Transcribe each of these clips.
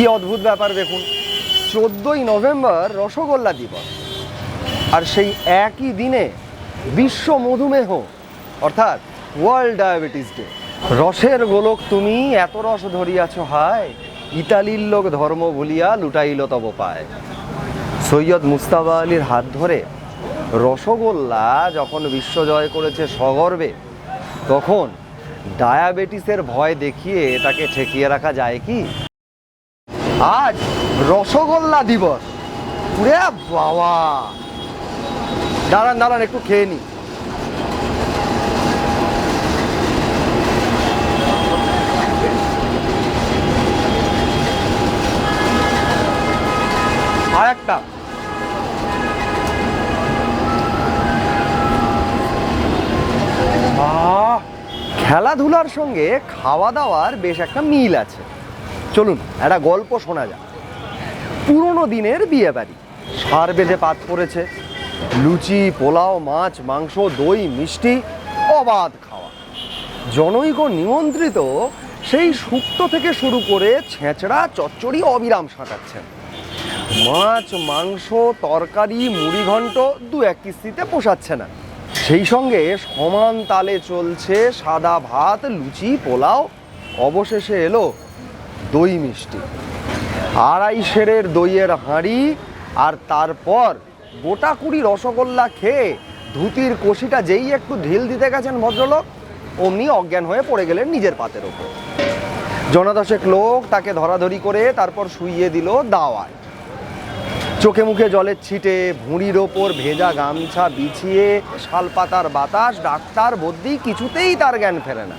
কি অদ্ভুত ব্যাপার দেখুন। চোদ্দোই নভেম্বর রসগোল্লা দিবস। আর সেই একই দিনে বিশ্ব মধুমেহ, অর্থাৎ ওয়ার্ল্ড ডায়াবেটিস ডে। রসের গোলক তুমি, এত রস ধরিয়াছ হায়। ইতালির লোক ধর্ম ভুলিয়া লুটাইল তব পায়। সৈয়দ মুস্তাবা আলীর হাত ধরে রসগোল্লা যখন বিশ্বজয় করেছে সগর্বে, তখন ডায়াবেটিসের ভয় দেখিয়ে তাকে ঠেকিয়ে রাখা যায় কি? আজ রসগোল্লা দিবস। পুরে বাবা। দাঁড়ান দাঁড়ান, একটু খেয়ে নি। আর একটা। খেলাধুলার সঙ্গে খাওয়া দাওয়ার বেশ একটা মিল আছে। চলুন, একটা গল্প শোনা যাক। পুরনো দিনের বিয়ে বাড়ি সার বেঁধে পাত পড়েছে। লুচি, পোলাও, মাছ, মাংস, দই, মিষ্টি, অবাধ খাওয়া। জনৈক নিমন্ত্রিত সেই শুক্তো থেকে শুরু করে ছেঁচড়া, চচ্চড়ি, অবিরাম সাঁটাচ্ছেন। মাছ, মাংস, তরকারি, মুড়ি ঘন্ট দু এক কিস্তিতে পোষাচ্ছে না সেই সঙ্গে সমান তালে চলছে সাদা ভাত, লুচি, পোলাও। অবশেষে এলো দই মিষ্টি। আড়াই সেরের দইয়ের হাঁড়ি আর তারপর গোটা কুড়ি রসগোল্লা খেয়ে ধুতির কষিটা যেই একটু ঢিল দিতে গেছেন ভদ্রলোক, অমনি অজ্ঞান হয়ে পড়ে গেলেন নিজের পাতের ওপর। জনদশেক লোক তাকে ধরাধরি করে তারপর শুইয়ে দিল দাওয়ায়। চোখে মুখে জলের ছিটে, ভুঁড়ির ওপর ভেজা গামছা বিছিয়ে, শালপাতার বাতাস, ডাক্তার, বদ্যি, কিছুতেই তার জ্ঞান ফেরে না।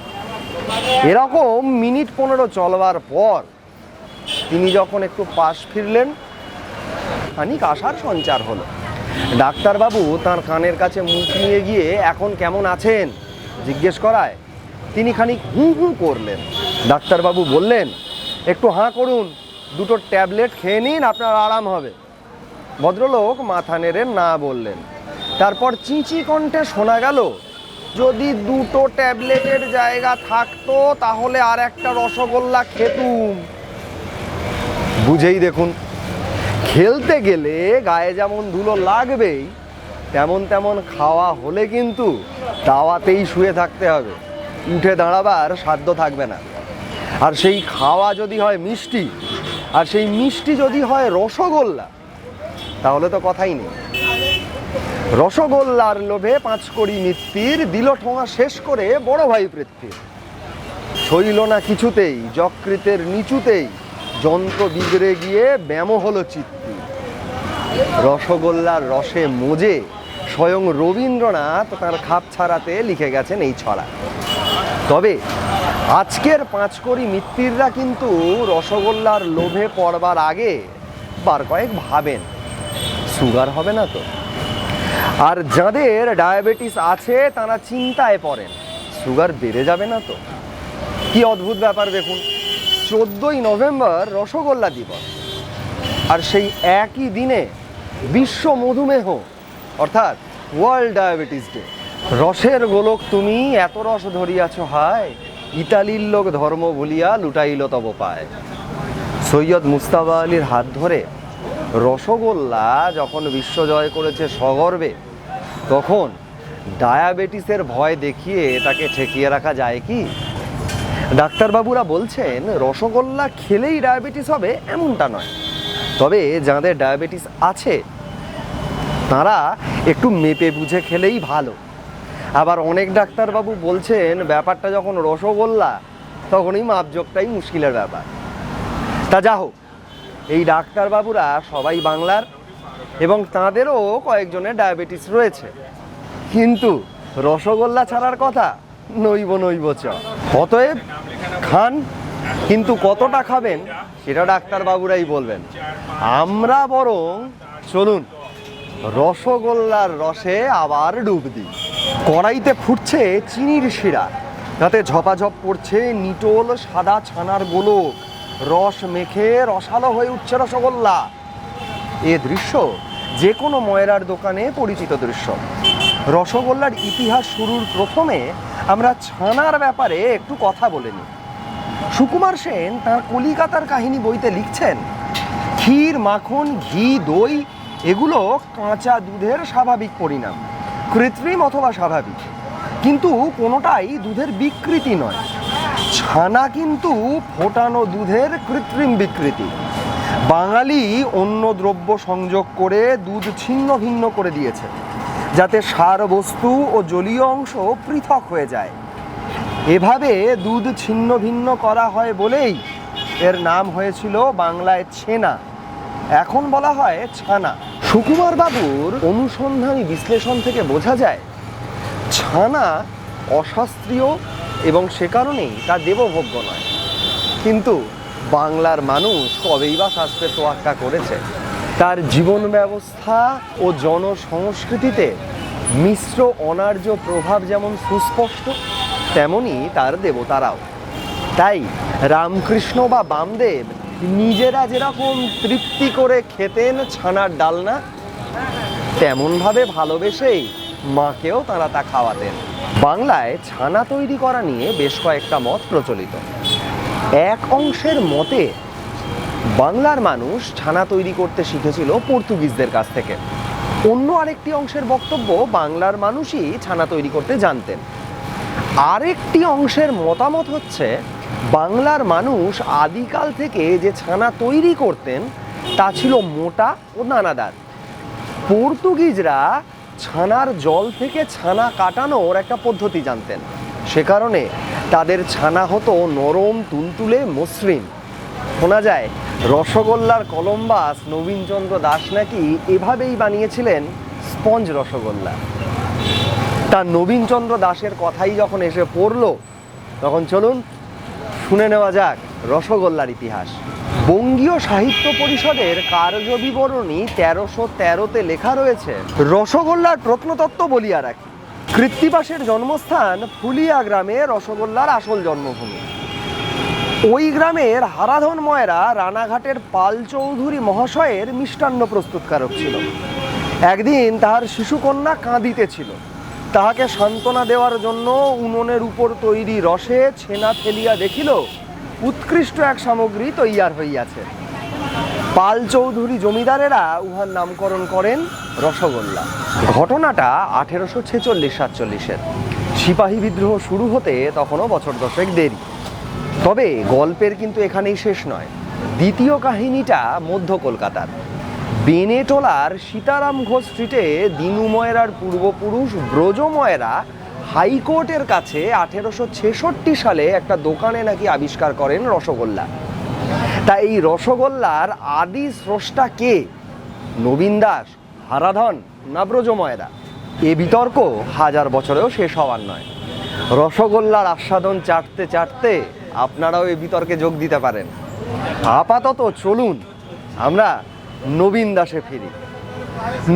এরকম মিনিট পনেরো চলবার পর তিনি যখন একটু পাশ ফিরলেন, খানিক আশার সঞ্চার হলো। ডাক্তারবাবু তার কানের কাছে মুখ নিয়ে গিয়ে, এখন কেমন আছেন? জিজ্ঞেস করায়। তিনি খানিক হু হু করলেন। ডাক্তারবাবু বললেন, একটু হাঁ করুন, দুটো ট্যাবলেট খেয়ে নিন, আপনার আরাম হবে। ভদ্রলোক মাথা নেড়ে না বললেন। তারপর চিঁচি কণ্ঠে শোনা গেল যদি দুটো ট্যাবলেটের জায়গা থাকতো, তাহলে আর একটা রসগোল্লা খেতুম। বুঝেই দেখুন। খেলতে গেলে গায়ে যেমন ধুলো লাগবেই, তেমন তেমন খাওয়া হলে কিন্তু দাওয়াতেই শুয়ে থাকতে হবে। উঠে দাঁড়াবার সাধ্য থাকবে না। আর সেই খাওয়া যদি হয় মিষ্টি, আর সেই মিষ্টি যদি হয় রসগোল্লা, তাহলে তো কথাই নেই। রসগোল্লার লোভে পাঁচ কড়ি মিত্তির দিল ঠোঙা শেষ করে বড় ভাই পৃথ্বীর সইল না কিছুতেই, যকৃতের নিচুতেই, যন্ত্র বিগড়ে গিয়ে ব্যামো হলো চিত্তি। রসগোল্লার রসে মজে স্বয়ং রবীন্দ্রনাথ তার খাপ ছাড়াতে লিখে গেছেন এই ছড়া। তবে আজকের পাঁচ পাঁচকড়ি মিত্তিররা কিন্তু রসগোল্লার লোভে পড়বার আগে বার কয়েক ভাবেন। সুগার হবে না তো? আর যাদের ডায়াবেটিস আছে, তারা চিন্তায় পড়েন। সুগার বেড়ে যাবে না তো। কি অদ্ভুত ব্যাপার দেখুন। চোদ্দোই নভেম্বর রসগোল্লা দিবস। আর সেই একই দিনে বিশ্ব মধুমেহ, অর্থাৎ ওয়ার্ল্ড ডায়াবেটিস ডে। রসের গোলক তুমি, এত রস ধরিয়াছ, হায়। ইতালির লোক ধর্ম ভুলিয়া লুটাইল তব পায়। সৈয়দ মুস্তাবা আলীর হাত ধরে রসগোল্লা যখন বিশ্বজয় করেছে সগর্বে, তখন ডায়াবেটিসের ভয় দেখিয়ে তাকে ঠেকিয়ে রাখা যায় কি? ডাক্তারবাবুরা বলছেন, রসগোল্লা খেলেই ডায়াবেটিস হবে এমনটা নয়। তবে যাদের ডায়াবেটিস আছে, তারা একটু মেপে বুঝে খেলেই ভালো। আবার অনেক ডাক্তারবাবু বলছেন, ব্যাপারটা যখন রসগোল্লা, তখনই মাপজোকটাই মুশকিলের ব্যাপার। তা যা হোক এই ডাক্তারবাবুরা সবাই বাংলার এবং তাঁদেরও কয়েকজনের ডায়াবেটিস রয়েছে। কিন্তু রসগোল্লা ছাড়ার কথা নইব নইব চ। অতএব খান, কিন্তু কতটা খাবেন সেটা ডাক্তারবাবুরাই বলবেন। আমরা বরং চলুন রসগোল্লার রসে আবার ডুব দিই। কড়াইতে ফুটছে চিনির শিরা, তাতে ঝপাঝপ পড়ছে নিটোল সাদা ছানার গোলক। রস মেখে রসালো হয়ে উঠছে রসগোল্লা। এ দৃশ্য যে কোনো ময়রার দোকানে পরিচিত দৃশ্য। রসগোল্লার ইতিহাস শুরুর প্রথমে আমরা ছানার ব্যাপারে একটু কথা বলে নিই। সুকুমার সেন তার কলিকাতার কাহিনী বইতে লিখছেন, ক্ষীর, মাখন, ঘি, দই, এগুলো কাঁচা দুধের স্বাভাবিক পরিণাম। কৃত্রিম অথবা স্বাভাবিক। কিন্তু কোনোটাই দুধের বিকৃতি নয়। ছানা কিন্তু ফোটানো দুধের কৃত্রিম বিকৃতি। বাঙালি অন্য দ্রব্য সংযোগ করে দুধ ছিন্ন ভিন্ন করে দিয়েছে, যাতে সার বস্তু ও জলীয় অংশ পৃথক হয়ে যায়। এভাবে দুধ ছিন্ন ভিন্ন করা হয় বলেই এর নাম হয়েছিল বাংলায় ছেনা, এখন বলা হয় ছানা। সুকুমার বাবুর অনুসন্ধানী বিশ্লেষণ থেকে বোঝা যায়, ছানা অশাস্ত্রীয় এবং সে কারণেই তা দেবভোগ্য নয়। কিন্তু বাংলার মানুষ কবেই বা শাস্ত্রে তোয়াক্কা করেছে? তার জীবন ব্যবস্থা ও জনসংস্কৃতিতে মিশ্র অনার্য প্রভাব যেমন সুস্পষ্ট, তেমনি তার দেবতারাও। তাই রামকৃষ্ণ বা বামদেব নিজেরা যেরকম তৃপ্তি করে খেতেন ছানার ডালনা, তেমনভাবে ভালোবেসেই মাকেও তারা তা খাওয়াতেন। বাংলায় ছানা তৈরি করা নিয়ে বেশ কয়েকটা মত প্রচলিত। এক অংশের মতে, বাংলার মানুষ ছানা তৈরি করতে শিখেছিল পর্তুগিজদের কাছ থেকে। অন্য আরেকটি অংশের বক্তব্য, বাংলার মানুষই ছানা তৈরি করতে জানতেন। আরেকটি অংশের মতামত হচ্ছে, বাংলার মানুষ আদিকাল থেকে যে ছানা তৈরি করতেন, তা ছিল মোটা ও দানাদার পর্তুগিজরা ছানার জল থেকে ছানা কাটানোর একটা পদ্ধতি জানতেন। সে কারণে তাদের ছানা হতো নরম, তুলতুলে, মসৃণ। শোনা যায়, রসগোল্লার কলম্বাস নবীনচন্দ্র দাস নাকি এভাবেই বানিয়েছিলেন স্পঞ্জ রসগোল্লা। তা নবীনচন্দ্র দাসের কথাই যখন এসে পড়ল, তখন চলুন শুনে নেওয়া যাক রসগোল্লার ইতিহাস। বঙ্গীয় সাহিত্য পরিষদের কার্যবিবরণী তেরোশো তেরোতে লেখা রয়েছে, রসগোল্লার প্রত্নতত্ত্ব বলিয়া রাখি। কৃত্তিবাসের জন্মস্থান ফুলিয়া গ্রামে রসগোল্লার আসল জন্মভূমি। ওই গ্রামের হারাধন ময়রা রানাঘাটের পাল চৌধুরী মহাশয়ের মিষ্টান্ন প্রস্তুতকারক ছিল। একদিন তাহার শিশুকন্যা কাঁদিতেছিল তাহাকে সান্ত্বনা দেওয়ার জন্য উনুনের উপর তৈরি রসে ছেনা ফেলিয়া দেখিল উৎকৃষ্ট এক সামগ্রী তৈয়ার হইয়াছে। পাল চৌধুরী জমিদারেরা উহার নামকরণ করেন রসগোল্লা। ঘটনাটা আঠেরোশো ছেচল্লিশ সাতচল্লিশের। সিপাহী বিদ্রোহ শুরু হতে তখনও বছর দশেক দেরি। তবে গল্পের কিন্তু এখানেই শেষ নয়। দ্বিতীয় কাহিনীটা মধ্য কলকাতার। বেনেটোলার সীতারাম ঘোষ স্ট্রিটে দিনু ময়রার পূর্বপুরুষ ব্রজ ময়রা হাইকোর্টের কাছে আঠেরোশো ছেষট্টি সালে একটা দোকানে নাকি আবিষ্কার করেন রসগোল্লা। তা এই রসগোল্লার আদি স্রষ্টা কে? নবীন দাস, হারাধন না ব্রজ ময়রা। এ বিতর্ক হাজার বছরেও শেষ হওয়ার নয়। রসগোল্লার আস্বাদন চাটতে চাটতে আপনারাও এই বিতর্কে যোগ দিতে পারেন। আপাতত চলুন আমরা নবীন দাসে ফিরি।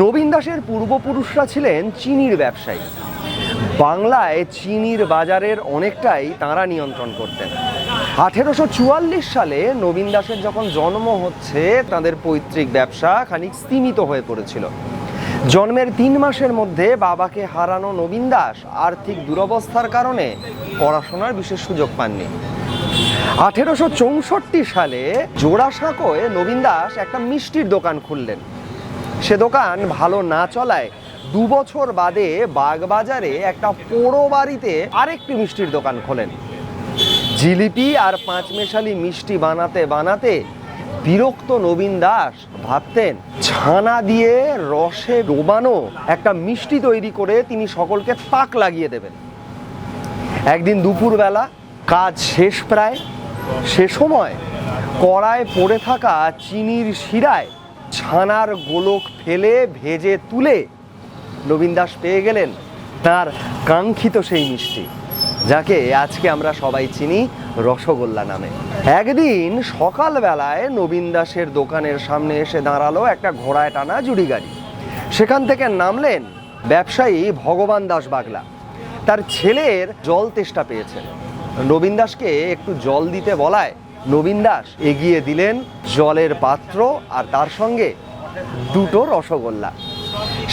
নবীন দাসের পূর্বপুরুষরা ছিলেন চিনির ব্যবসায়ী। বাংলায় চিনির বাজারের অনেকটাই তাঁরা নিয়ন্ত্রণ করতেন। আঠেরোশো চুয়াল্লিশ সালে নবীন দাসের যখন জন্ম হচ্ছে, তাদের পৈতৃক ব্যবসা খানিক স্তীমিত হয়ে পড়েছিল। জন্মের তিন মাসের মধ্যে বাবাকে হারানো নবীন দাস আর্থিক দুরবস্থার কারণে পড়াশোনার বিশেষ সুযোগ পাননি। আঠেরোশো চৌষট্টি সালে জোড়াসাঁকোয় নবীন দাস একটা মিষ্টির দোকান খুললেন। সে দোকান ভালো না চলায় দু বছর বাদে বাগবাজারে একটা পোড়ো বাড়িতে আরেকটি মিষ্টির দোকান খোলেন। জিলিপি আর পাঁচমেশালি মিষ্টি বানাতে বানাতে বিরক্ত নবীন দাস ভাবতেন, ছানা দিয়ে রসে ডোবানো একটা মিষ্টি তৈরি করে তিনি সকলকে তাক লাগিয়ে দেবেন। একদিন দুপুরবেলা, কাজ শেষ প্রায়, সে সময় কড়ায় পড়ে থাকা চিনির শিরায় ছানার গোলক ফেলে ভেজে তুলে নবীন দাস পেয়ে গেলেন তার কাঙ্ক্ষিত সেই মিষ্টি, যাকে আজকে আমরা সবাই চিনি রসগোল্লা নামে। একদিন সকালবেলায় নবীন দাসের দোকানের সামনে এসে দাঁড়াল একটা ঘোড়ায় টানা জুড়ি গাড়ি। সেখান থেকে নামলেন ব্যবসায়ী ভগবান দাস বাগলা। তার ছেলের জল তেষ্টা পেয়েছেন। নবীন দাসকে একটু জল দিতে বলায় নবীন দাস এগিয়ে দিলেন জলের পাত্র আর তার সঙ্গে দুটো রসগোল্লা।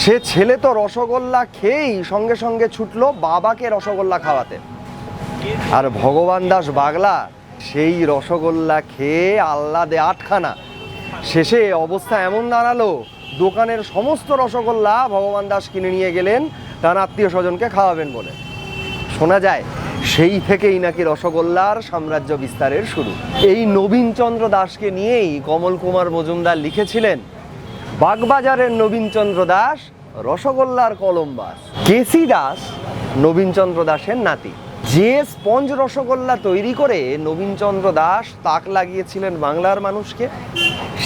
সে ছেলে তো রসগোল্লা খেয়েই সঙ্গে সঙ্গে ছুটলো বাবাকে রসগোল্লা খাওয়াতে। আর ভগবান দাস বাগলা সেই রসগোল্লা খেয়ে আহ্লাদে আটখানা। শেষে অবস্থা এমন দাঁড়াল, দোকানের সমস্ত রসগোল্লা ভগবান দাস কিনে নিয়ে গেলেন, তার আত্মীয় স্বজনকে খাওয়াবেন বলে। শোনা যায়, সেই থেকেই নাকি রসগোল্লার সাম্রাজ্য বিস্তারের শুরু। এই নবীনচন্দ্র দাসকে নিয়েই কমল কুমার মজুমদার লিখেছিলেন বাগবাজারের নবীনচন্দ্র দাস, রসগোল্লার কলম্বাস কেসি দাস, নবীনচন্দ্র দাসের নাতি। যে স্পঞ্জ রসগোল্লা তৈরি করে নবীনচন্দ্র দাস তাক লাগিয়েছিলেন বাংলার মানুষকে,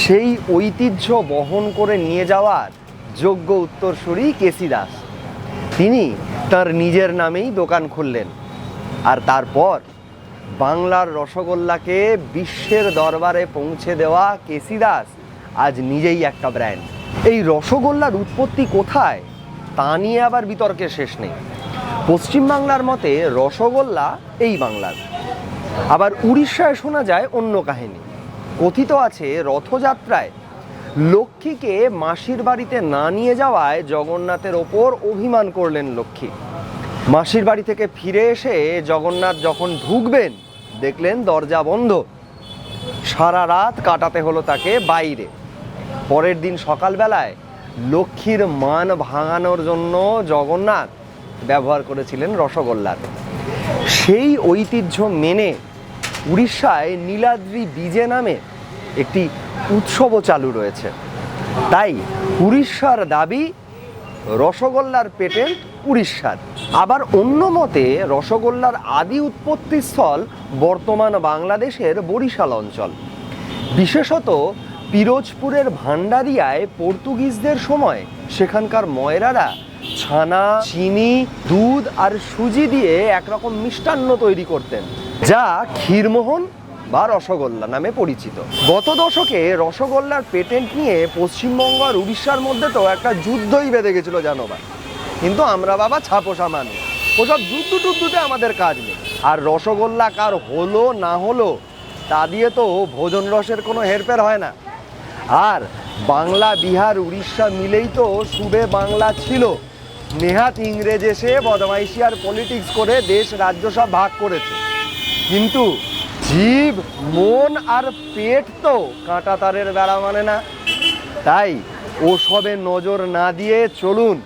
সেই ঐতিহ্য বহন করে নিয়ে যাওয়ার যোগ্য উত্তরসূরি কেসি দাস। তিনি তার নিজের নামেই দোকান খুললেন। আর তারপর বাংলার রসগোল্লাকে বিশ্বের দরবারে পৌঁছে দেওয়া কেসি দাস আজ নিজেই একটা ব্র্যান্ড এই রসগোল্লার উৎপত্তি কোথায়? তা নিয়ে আবার বিতর্কের শেষ নেই। পশ্চিমবাংলার মতে রসগোল্লা এই বাংলার। আবার উড়িষ্যায় শোনা যায় অন্য কাহিনী। কথিত আছে রথযাত্রায় লক্ষ্মীকে মাসির বাড়িতে না নিয়ে যাওয়ায় জগন্নাথের ওপর অভিমান করলেন লক্ষ্মী। মাসির বাড়ি থেকে ফিরে এসে জগন্নাথ যখন ঢুকবেন, দেখলেন দরজা বন্ধ। সারা রাত কাটাতে হলো তাকে বাইরে। পরের দিন সকালবেলায় লক্ষ্মীর মান ভাঙানোর জন্য জগন্নাথ ব্যবহার করেছিলেন রসগোল্লার। সেই ঐতিহ্য মেনে উড়িষ্যায় নীলাদ্রি বিজে নামে একটি উৎসবও চালু রয়েছে। তাই উড়িষ্যার দাবি, রসগোল্লার পেটেন্ট উড়িষ্যার। আবার অন্য মতে, রসগোল্লার আদি উৎপত্তিস্থল বর্তমান বাংলাদেশের বরিশাল অঞ্চল। বিশেষত পিরোজপুরের ভান্ডারিয়ায় পর্তুগিজদের সময় সেখানকার ময়রারা ছানা, চিনি, দুধ আর সুজি দিয়ে একরকম মিষ্টান্ন তৈরি করতেন, যা ক্ষীরমোহন বা রসগোল্লা নামে পরিচিত। গত দশকে রসগোল্লার পেটেন্ট নিয়ে পশ্চিমবঙ্গ আর উড়িষ্যার মধ্যে তো একটা যুদ্ধই বেঁধে গেছিল জানোবা। কিন্তু আমরা বাবা ছাপোষা মানুষ ওসব যুদ্ধ টুদ্ধতে আমাদের কাজ নেই। আর রসগোল্লা কার হলো না হলো, তা দিয়ে তো ভোজন রসের কোনো হেরফের হয় না। আর বাংলা, বিহার, উড়িষ্যা মিলেই তো সুবে বাংলা ছিল। নেহাত ইংরেজ এসে বদমাইশি আর পলিটিক্স করে দেশ, রাজ্য সব ভাগ করেছে। কিন্তু জীব, মন আর পেট তো কাঁটা তারের বেড়া মানে না। তাই ওসবে নজর না দিয়ে চলুন,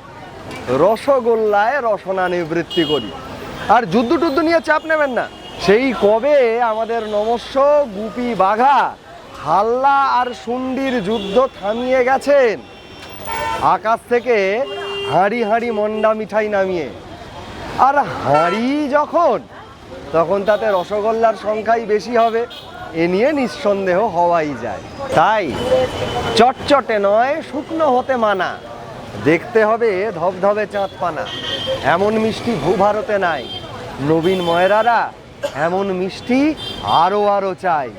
রসগোল্লায় রসনা নিবৃত্তি করি। আর যুদ্ধ টুদ্ধ নিয়ে চাপ নেবেন না। সেই কবে আমাদের নমস্য গুপি বাঘা। হাল্লা আর সুন্ডির যুদ্ধ থামিয়ে গেছেন। আকাশ থেকে হাঁড়ি হাঁড়ি মন্ডা মিঠাই নামিয়ে। আর হাঁড়ি যখন, তখন তাতে রসগোল্লার সংখ্যাই বেশি হবে। এ নিয়ে নিঃসন্দেহ হওয়াই যায়। তাই চটচটে নয়, শুকনো হতে মানা। দেখতে হবে ধবধবে চাঁদ পানা এমন মিষ্টি ভূভারতে নাই। নবীন ময়রারা এমন মিষ্টি আরও আরও চাই